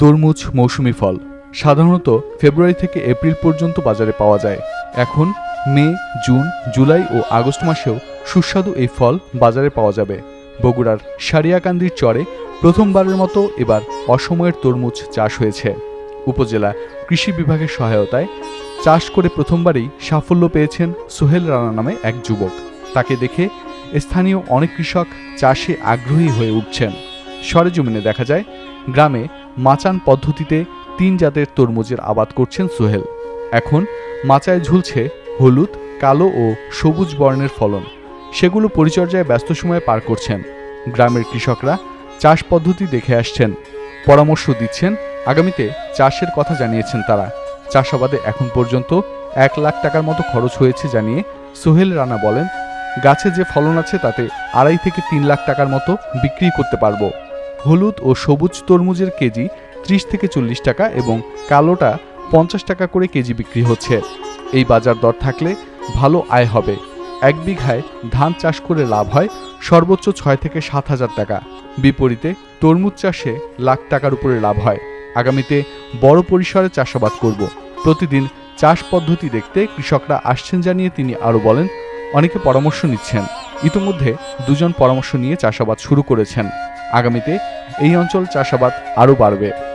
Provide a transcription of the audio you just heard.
তরমুজ, মৌসুমি ফল। সাধারণত ফেব্রুয়ারি থেকে এপ্রিল পর্যন্ত বাজারে পাওয়া যায়। এখন মে, জুন, জুলাই ও আগস্ট মাসেও সুস্বাদু এই ফল বাজারে পাওয়া যাবে। বগুড়ার সারিয়াকান্দির চরে প্রথমবারের মতো এবার অসময়ের তরমুজ চাষ হয়েছে। উপজেলা কৃষি বিভাগের সহায়তায় চাষ করে প্রথমবারই সাফল্য পেয়েছেন সোহেল রানা নামে এক যুবক। তাকে দেখে স্থানীয় অনেক কৃষক চাষে আগ্রহী হয়ে উঠছেন। সরেজমিনে দেখা যায়, গ্রামে মাচান পদ্ধতিতে তিন জাতের তরমুজের আবাদ করছেন সোহেল। এখন মাচায় ঝুলছে হলুদ, কালো ও সবুজ বর্ণের ফলন। সেগুলো পরিচর্যায় ব্যস্ত সময়ে পার করছেন। গ্রামের কৃষকরা চাষ পদ্ধতি দেখে আসছেন। পরামর্শ দিচ্ছেন, আগামীতে চাষের কথা জানিয়েছেন তারা। চাষাবাদে এখন পর্যন্ত এক লাখ টাকার মতো খরচ হয়েছে জানিয়ে সোহেল রানা বলেন, গাছে যে ফলন আছে তাতে আড়াই থেকে তিন লাখ টাকার মতো বিক্রি করতে পারব। হলুদ ও সবুজ তরমুজের কেজি ত্রিশ থেকে চল্লিশ টাকা এবং কালোটা পঞ্চাশ টাকা করে কেজি বিক্রি হচ্ছে। এই বাজার দর থাকলে ভালো আয় হবে। এক বিঘায় ধান চাষ করে লাভ হয় সর্বোচ্চ ছয় থেকে সাত হাজার টাকা। বিপরীতে তরমুজ চাষে লাখ টাকার উপরে লাভ হয়। আগামীতে বড় পরিসরে চাষাবাদ করব। প্রতিদিন চাষ পদ্ধতি দেখতে কৃষকরা আসছেন জানিয়ে তিনি আরও বলেন, অনেকে পরামর্শ নিচ্ছেন। ইতোমধ্যে দুজন পরামর্শ নিয়ে চাষাবাদ শুরু করেছেন। আগামীতে এই অঞ্চল চাষাবাদ আরও বাড়বে।